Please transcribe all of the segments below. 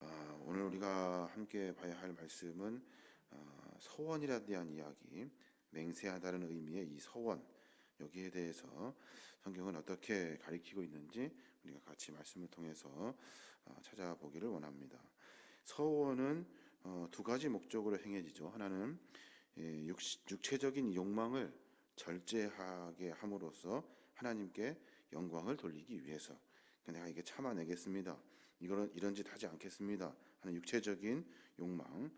아, 오늘 우리가 함께 봐야 할 말씀은 아, 서원이라 대한 이야기, 맹세하다는 의미의 이 서원 여기에 대해서 성경은 어떻게 가리키고 있는지 우리가 같이 말씀을 통해서 아, 찾아보기를 원합니다. 서원은 어, 두 가지 목적으로 행해지죠. 하나는 예, 육체적인 욕망을 절제하게 함으로써 하나님께 영광을 돌리기 위해서 내가 이게 참아내겠습니다. 이거는 이런 짓 하지 않겠습니다. 하는 육체적인 욕망.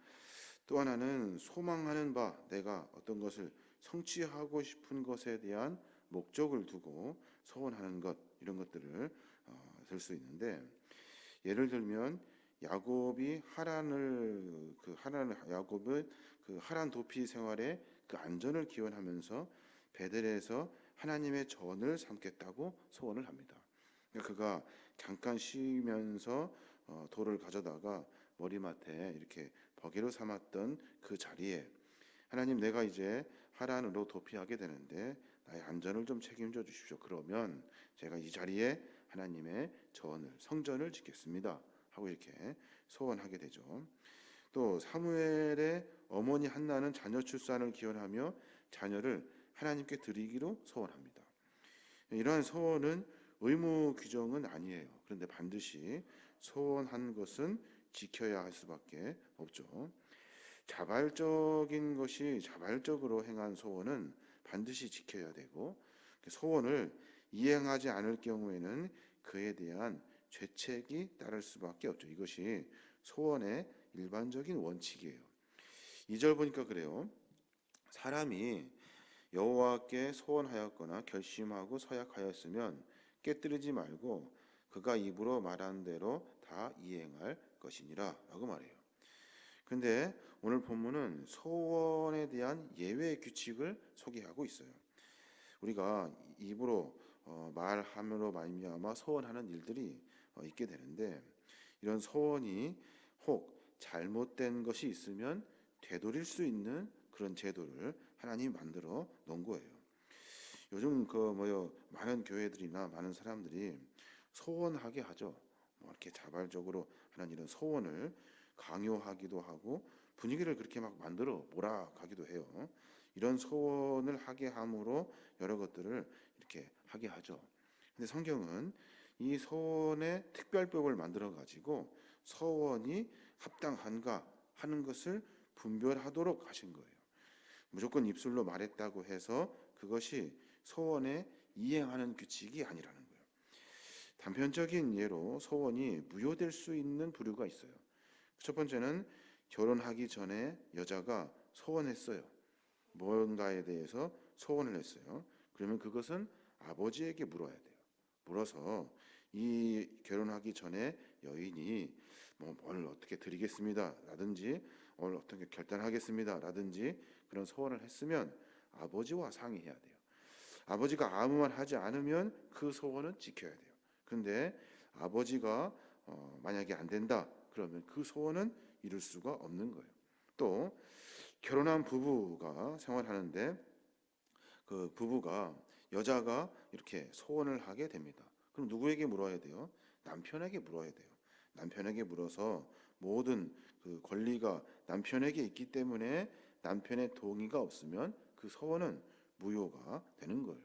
또 하나는 소망하는 바 내가 어떤 것을 성취하고 싶은 것에 대한 목적을 두고 서원하는 것 이런 것들을 어, 들수 있는데 예를 들면 야곱이 하란을 그 하란 야곱은 그 하란 도피 생활에 그 안전을 기원하면서 베델에서 하나님의 전을 삼겠다고 소원을 합니다. 그러니까 그가 잠깐 쉬면서 어, 돌을 가져다가 머리맡에 이렇게 버개로 삼았던 그 자리에 하나님 내가 이제 하란으로 도피하게 되는데 나의 안전을 좀 책임져 주십시오. 그러면 제가 이 자리에 하나님의 전을 성전을 짓겠습니다. 하고 이렇게 소원하게 되죠. 또 사무엘의 어머니 한나는 자녀 출산을 기원하며 자녀를 하나님께 드리기로 소원합니다. 이러한 소원은 의무 규정은 아니에요. 그런데 반드시 소원한 것은 지켜야 할 수밖에 없죠. 자발적인 것이 자발적으로 행한 소원은 반드시 지켜야 되고 그 소원을 이행하지 않을 경우에는 그에 대한 죄책이 따를 수밖에 없죠. 이것이 소원의 일반적인 원칙이에요. 2절 보니까 그래요. 사람이 여호와께 소원하였거나 결심하고 서약하였으면 깨뜨리지 말고 그가 입으로 말한 대로 다 이행할 것이니라라고 말해요. 근데 오늘 본문은 소원에 대한 예외 규칙을 소개하고 있어요. 우리가 입으로 어, 말함으로 말미암아 소원하는 일들이 어, 있게 되는데 이런 소원이 혹 잘못된 것이 있으면 되돌릴 수 있는 그런 제도를 하나님이 만들어 놓은 거예요. 요즘 그 뭐요 많은 교회들이나 많은 사람들이 소원하게 하죠. 뭐 이렇게 자발적으로 하는 이런 소원을 강요하기도 하고 분위기를 그렇게 막 만들어 몰아가기도 해요. 이런 소원을 하게 함으로 여러 것들을 이렇게 하게 하죠. 근데 성경은 이 소원의 특별법을 만들어 가지고 서원이 합당한가 하는 것을 분별하도록 하신 거예요. 무조건 입술로 말했다고 해서 그것이 소원에 이행하는 규칙이 아니라는 거예요. 단편적인 예로 소원이 무효될 수 있는 부류가 있어요. 첫 번째는 결혼하기 전에 여자가 소원했어요. 뭔가에 대해서 소원을 했어요. 그러면 그것은 아버지에게 물어야 돼요. 물어서 이 결혼하기 전에 여인이 뭐 뭘 어떻게 드리겠습니다. 라든지 오늘 어떻게 결단하겠습니다. 라든지 그런 소원을 했으면 아버지와 상의해야 돼요. 아버지가 아무 말 하지 않으면 그 소원은 지켜야 돼요. 근데 아버지가 어, 만약에 안 된다. 그러면 그 소원은 이룰 수가 없는 거예요. 또 결혼한 부부가 생활하는데 그 부부가 여자가 이렇게 소원을 하게 됩니다. 그럼 누구에게 물어야 돼요? 남편에게 물어야 돼요. 남편에게 물어서 모든 그 권리가 남편에게 있기 때문에 남편의 동의가 없으면 그 소원은 무효가 되는 거예요.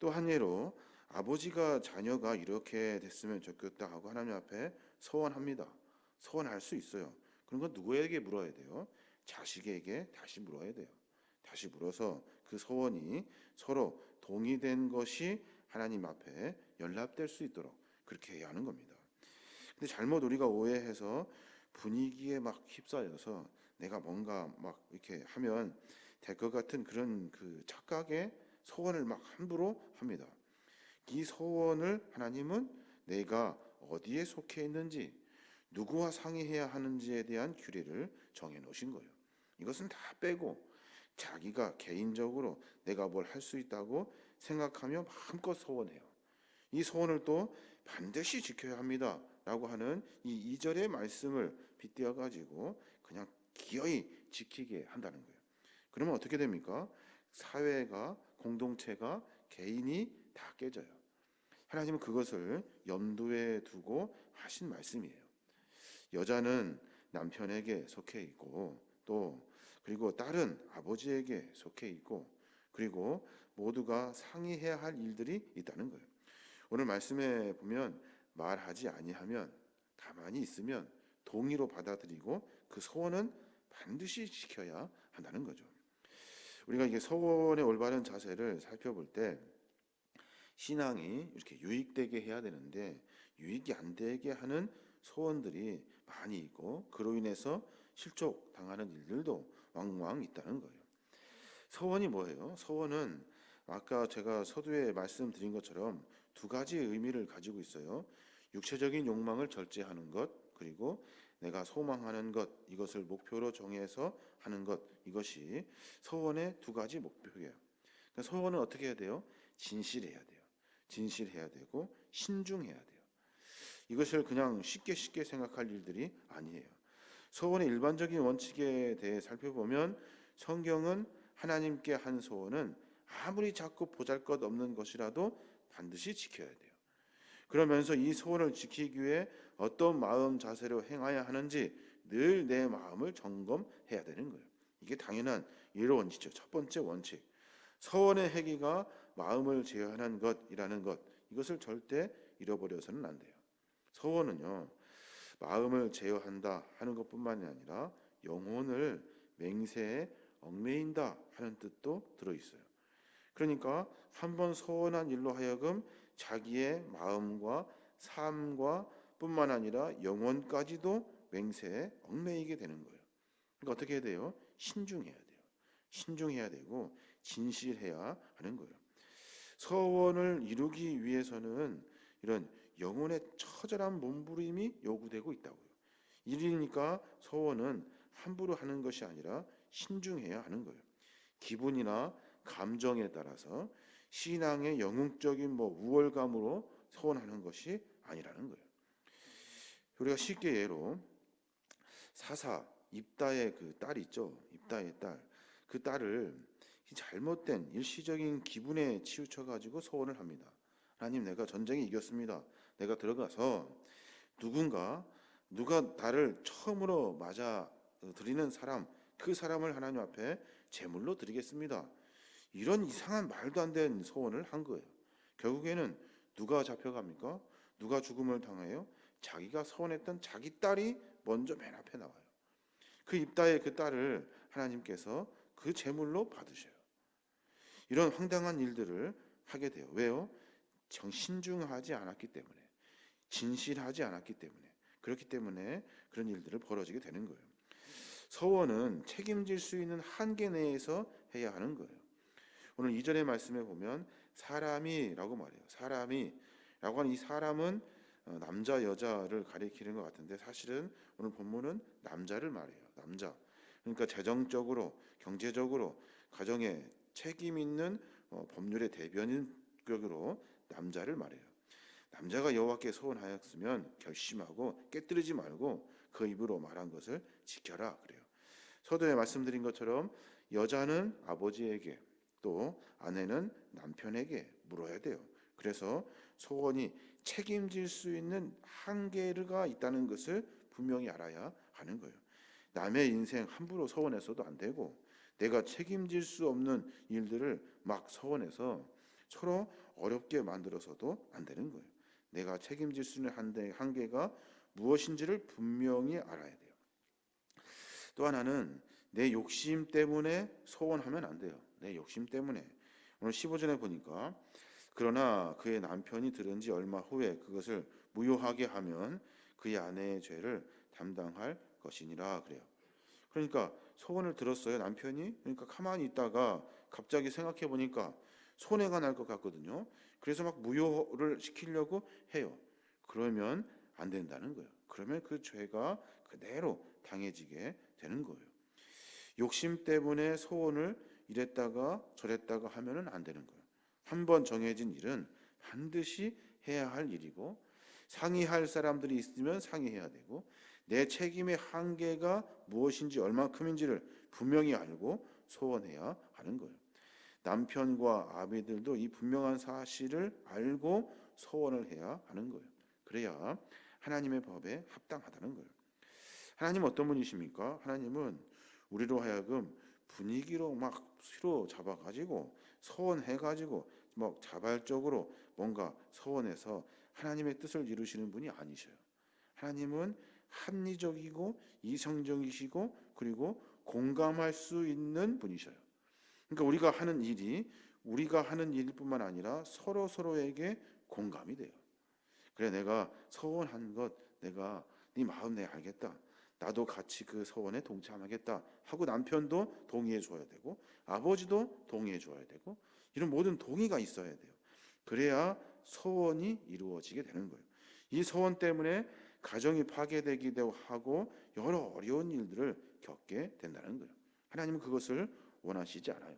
또 한 예로 아버지가 자녀가 이렇게 됐으면 좋겠다 하고 하나님 앞에 소원합니다. 소원할 수 있어요. 그런 건 누구에게 물어야 돼요? 자식에게 다시 물어야 돼요. 다시 물어서 그 소원이 서로 동의된 것이 하나님 앞에 연락될 수 있도록 그렇게 해야 하는 겁니다. 근데 잘못 우리가 오해해서 분위기에 막 휩싸여서 내가 뭔가 막 이렇게 하면 될 것 같은 그런 그 착각에 소원을 막 함부로 합니다. 이 소원을 하나님은 내가 어디에 속해 있는지 누구와 상의해야 하는지에 대한 규례를 정해 놓으신 거예요. 이것은 다 빼고 자기가 개인적으로 내가 뭘 할 수 있다고 생각하며 마음껏 소원해요. 이 소원을 또 반드시 지켜야 합니다. 라고 하는 이 2절의 말씀을 빗대어 가지고 그냥 기어이 지키게 한다는 거예요. 그러면 어떻게 됩니까? 사회가 공동체가 개인이 다 깨져요. 하나님은 그것을 염두에 두고 하신 말씀이에요. 여자는 남편에게 속해 있고 또 그리고 딸은 아버지에게 속해 있고 그리고 모두가 상의해야 할 일들이 있다는 거예요. 오늘 말씀에 보면 말하지 아니하면 가만히 있으면 동의로 받아들이고 그 소원은 반드시 지켜야 한다는 거죠. 우리가 이게 소원의 올바른 자세를 살펴볼 때 신앙이 이렇게 유익되게 해야 되는데 유익이 안 되게 하는 소원들이 많이 있고 그로 인해서 실족 당하는 일들도 왕왕 있다는 거예요. 소원이 뭐예요? 소원은 아까 제가 서두에 말씀드린 것처럼 두 가지 의미를 가지고 있어요. 육체적인 욕망을 절제하는 것 그리고 내가 소망하는 것 이것을 목표로 정해서 하는 것 이것이 소원의 두 가지 목표예요. 그러니까 소원은 어떻게 해야 돼요? 진실해야 돼요. 진실해야 되고 신중해야 돼요. 이것을 그냥 쉽게 쉽게 생각할 일들이 아니에요. 소원의 일반적인 원칙에 대해 살펴보면 성경은 하나님께 한 소원은 아무리 작고 보잘것 없는 것이라도 반드시 지켜야 돼요. 그러면서 이 소원을 지키기 위해 어떤 마음 자세로 행해야 하는지 늘 내 마음을 점검해야 되는 거예요. 이게 당연한 일 원칙이죠. 첫 번째 원칙. 서원의 행위가 마음을 제어하는 것이라는 것 이것을 절대 잃어버려서는 안 돼요. 서원은요 마음을 제어한다 하는 것뿐만이 아니라 영혼을 맹세에 얽매인다 하는 뜻도 들어 있어요. 그러니까 한번 서원한 일로 하여금 자기의 마음과 삶과 뿐만 아니라 영혼까지도 맹세에 얽매이게 되는 거예요. 그러니까 어떻게 해야 돼요? 신중해야 돼요. 신중해야 되고 진실해야 하는 거예요. 서원을 이루기 위해서는 이런 영혼의 처절한 몸부림이 요구되고 있다고요. 일이니까 서원은 함부로 하는 것이 아니라 신중해야 하는 거예요. 기분이나 감정에 따라서 신앙의 영웅적인 뭐 우월감으로 서원하는 것이 아니라는 거예요. 우리가 쉽게 예로 사사 입다의 그딸 있죠. 입다의 딸. 그 딸을 잘못된 일시적인 기분에 치우쳐 가지고 소원을 합니다. 하나님 내가 전쟁에 이겼습니다. 내가 들어가서 누군가 누가 나를 처음으로 맞아 드리는 사람 그 사람을 하나님 앞에 제물로 드리겠습니다. 이런 이상한 말도 안 되는 소원을 한 거예요. 결국에는 누가 잡혀갑니까? 누가 죽음을 당해요? 자기가 소원했던 자기 딸이 먼저 맨 앞에 나와요. 그 입다의 그 딸을 하나님께서 그 제물로 받으셔요. 이런 황당한 일들을 하게 돼요. 왜요? 정신중하지 않았기 때문에, 진실하지 않았기 때문에, 그렇기 때문에 그런 일들을 벌어지게 되는 거예요. 서원은 책임질 수 있는 한계 내에서 해야 하는 거예요. 오늘 이전의 말씀에 보면 사람이라고 말해요. 사람이라고 하는 이 사람은 어, 남자 여자를 가리키는 것 같은데 사실은 오늘 본문은 남자를 말해요. 남자. 그러니까 재정적으로, 경제적으로 가정에 책임 있는 어, 법률의 대변인격으로 남자를 말해요. 남자가 여호와께 소원하였으면 결심하고 깨뜨리지 말고 그 입으로 말한 것을 지켜라 그래요. 서두에 말씀드린 것처럼 여자는 아버지에게 또 아내는 남편에게 물어야 돼요. 그래서 소원이 책임질 수 있는 한계가 있다는 것을 분명히 알아야 하는 거예요. 남의 인생 함부로 서원해서도 안 되고 내가 책임질 수 없는 일들을 막 서원해서 서로 어렵게 만들어서도 안 되는 거예요. 내가 책임질 수 있는 한계가 무엇인지를 분명히 알아야 돼요. 또 하나는 내 욕심 때문에 소원하면 안 돼요. 내 욕심 때문에. 오늘 15절에 보니까 그러나 그의 남편이 들은 지 얼마 후에 그것을 무효하게 하면 그의 아내의 죄를 담당할 것이니라 그래요. 그러니까 소원을 들었어요 남편이. 그러니까 가만히 있다가 갑자기 생각해 보니까 손해가 날 것 같거든요. 그래서 막 무효를 시키려고 해요. 그러면 안 된다는 거예요. 그러면 그 죄가 그대로 당해지게 되는 거예요. 욕심 때문에 소원을 이랬다가 저랬다가 하면은 안 되는 거예요. 한 번 정해진 일은 반드시 해야 할 일이고 상의할 사람들이 있으면 상의해야 되고 내 책임의 한계가 무엇인지 얼마큼인지를 분명히 알고 소원해야 하는 거예요. 남편과 아비들도 이 분명한 사실을 알고 소원을 해야 하는 거예요. 그래야 하나님의 법에 합당하다는 거예요. 하나님 어떤 분이십니까? 하나님은 우리로 하여금 분위기로 막 휘로 잡아가지고 소원해가지고 막 자발적으로 뭔가 소원해서 하나님의 뜻을 이루시는 분이 아니셔요. 하나님은 합리적이고 이성적이시고 그리고 공감할 수 있는 분이셔요. 그러니까 우리가 하는 일이 우리가 하는 일뿐만 아니라 서로 서로에게 공감이 돼요. 그래 내가 서원한 것 내가 네 마음 내 알겠다. 나도 같이 그 서원에 동참하겠다 하고 남편도 동의해 줘야 되고 아버지도 동의해 줘야 되고 이런 모든 동의가 있어야 돼요. 그래야 서원이 이루어지게 되는 거예요. 이 서원 때문에 가정이 파괴되기도 하고 여러 어려운 일들을 겪게 된다는 거예요. 하나님은 그것을 원하시지 않아요.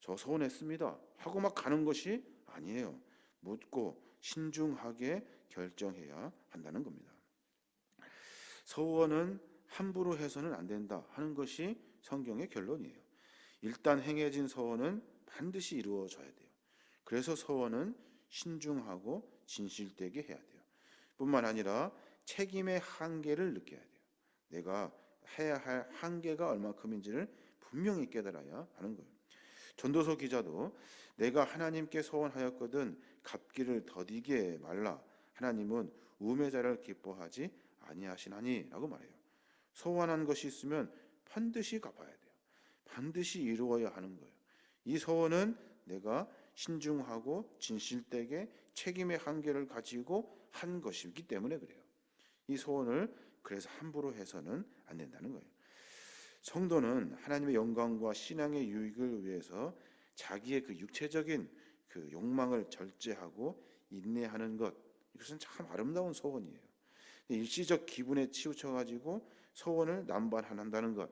저 서운했습니다 하고 막 가는 것이 아니에요. 묻고 신중하게 결정해야 한다는 겁니다. 서원은 함부로 해서는 안 된다 하는 것이 성경의 결론이에요. 일단 행해진 서원은 반드시 이루어져야 돼요. 그래서 서원은 신중하고 진실되게 해야 돼요. 뿐만 아니라 책임의 한계를 느껴야 돼요. 내가 해야 할 한계가 얼마큼인지를 분명히 깨달아야 하는 거예요. 전도서 기자도 내가 하나님께 소원하였거든 갚기를 더디게 말라 하나님은 우매자를 기뻐하지 아니하시나니라고 말해요. 소원한 것이 있으면 반드시 갚아야 돼요. 반드시 이루어야 하는 거예요. 이 소원은 내가 신중하고 진실되게 책임의 한계를 가지고 한 것이기 때문에 그래요. 이 소원을 그래서 함부로 해서는 안 된다는 거예요. 성도는 하나님의 영광과 신앙의 유익을 위해서 자기의 그 육체적인 그 욕망을 절제하고 인내하는 것 이것은 참 아름다운 소원이에요. 일시적 기분에 치우쳐 가지고 소원을 남발한다는 것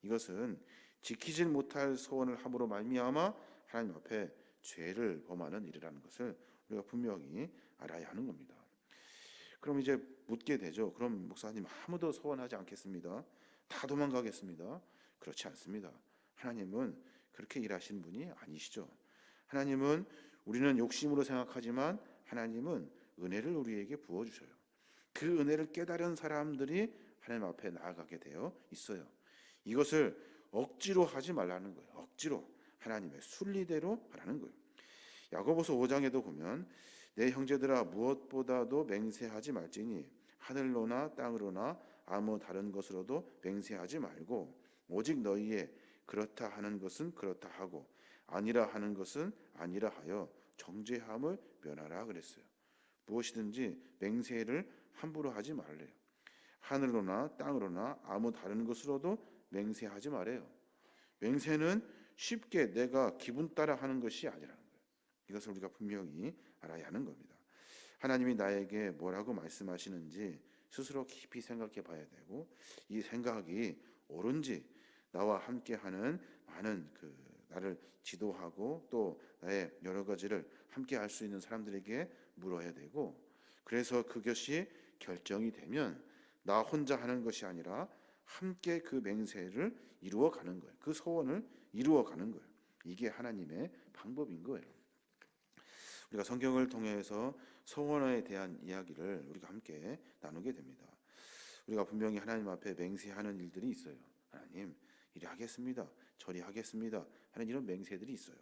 이것은 지키질 못할 소원을 함으로 말미암아 하나님 앞에 죄를 범하는 일이라는 것을 우리가 분명히 알아야 하는 겁니다. 그럼 이제 묻게 되죠. 그럼 목사님 아무도 소원하지 않겠습니다. 다 도망가겠습니다. 그렇지 않습니다. 하나님은 그렇게 일하시는 분이 아니시죠. 하나님은 우리는 욕심으로 생각하지만 하나님은 은혜를 우리에게 부어 주셔요. 그 은혜를 깨달은 사람들이 하나님 앞에 나아가게 되어 있어요. 이것을 억지로 하지 말라는 거예요. 억지로 하나님의 순리대로 하라는 거예요. 야고보서 5장에도 보면 내 형제들아 무엇보다도 맹세하지 말지니 하늘로나 땅으로나 아무 다른 것으로도 맹세하지 말고 오직 너희의 그렇다 하는 것은 그렇다 하고 아니라 하는 것은 아니라 하여 정죄함을 면하라 그랬어요. 무엇이든지 맹세를 함부로 하지 말래요. 하늘로나 땅으로나 아무 다른 것으로도 맹세하지 말아요. 맹세는 쉽게 내가 기분 따라 하는 것이 아니라는 거예요. 이것을 우리가 분명히 알아야 하는 겁니다. 하나님이 나에게 뭐라고 말씀하시는지 스스로 깊이 생각해 봐야 되고 이 생각이 옳은지 나와 함께 하는 많은 그 나를 지도하고 또 나의 여러 가지를 함께 할 수 있는 사람들에게 물어야 되고 그래서 그것이 결정이 되면 나 혼자 하는 것이 아니라 함께 그 맹세를 이루어 가는 거예요. 그 소원을 이루어 가는 거예요. 이게 하나님의 방법인 거예요. 우리가 성경을 통해서 소원에 대한 이야기를 우리가 함께 나누게 됩니다. 우리가 분명히 하나님 앞에 맹세하는 일들이 있어요. 하나님, 이리 하겠습니다. 저리 하겠습니다. 하는 이런 맹세들이 있어요.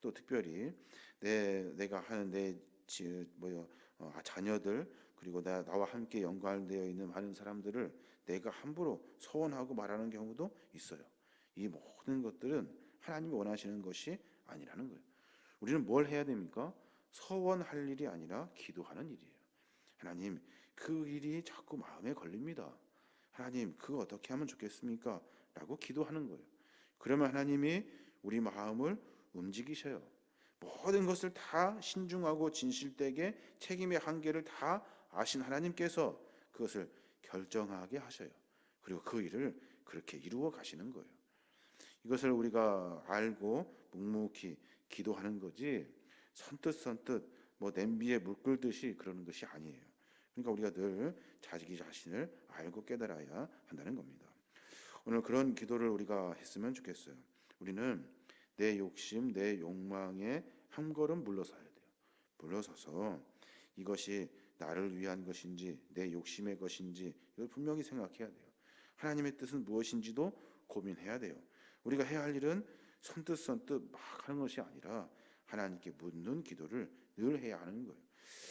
또 특별히 내 내가 하는 내 지, 뭐요 어, 자녀들 그리고 나, 나와 함께 연관되어 있는 많은 사람들을 내가 함부로 소원하고 말하는 경우도 있어요. 이 모든 것들은 하나님이 원하시는 것이 아니라는 거예요. 우리는 뭘 해야 됩니까? 서원할 일이 아니라 기도하는 일이에요. 하나님, 그 일이 자꾸 마음에 걸립니다. 하나님, 그거 어떻게 하면 좋겠습니까? 라고 기도하는 거예요. 그러면 하나님이 우리 마음을 움직이셔요. 모든 것을 다 신중하고 진실되게 책임의 한계를 다 아신 하나님께서 그것을 결정하게 하셔요. 그리고 그 일을 그렇게 이루어 가시는 거예요. 이것을 우리가 알고 묵묵히 기도하는 거지 선뜻 선뜻 뭐 냄비에 물 끓듯이 그러는 것이 아니에요. 그러니까 우리가 늘 자기 자신을 알고 깨달아야 한다는 겁니다. 오늘 그런 기도를 우리가 했으면 좋겠어요. 우리는 내 욕심, 내 욕망에 한 걸음 물러서야 돼요. 물러서서 이것이 나를 위한 것인지 내 욕심의 것인지 이걸 분명히 생각해야 돼요. 하나님의 뜻은 무엇인지도 고민해야 돼요. 우리가 해야 할 일은 선뜻 선뜻 막 하는 것이 아니라 하나님께 묻는 기도를 늘 해야 하는 거예요.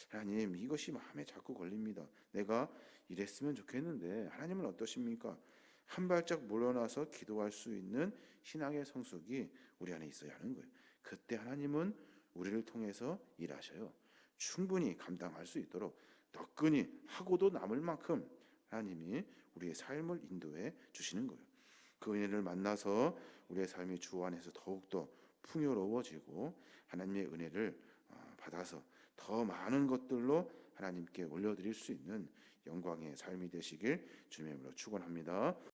하나님 이것이 마음에 자꾸 걸립니다. 내가 이랬으면 좋겠는데 하나님은 어떠십니까? 한 발짝 물러나서 기도할 수 있는 신앙의 성숙이 우리 안에 있어야 하는 거예요. 그때 하나님은 우리를 통해서 일하셔요. 충분히 감당할 수 있도록 너끈히 하고도 남을 만큼 하나님이 우리의 삶을 인도해 주시는 거예요. 그 은혜를 만나서 우리의 삶이 주 안에서 더욱더 풍요로워지고 하나님의 은혜를 어, 받아서 더 많은 것들로 하나님께 올려드릴 수 있는 영광의 삶이 되시길 주님의 이름으로 축원합니다.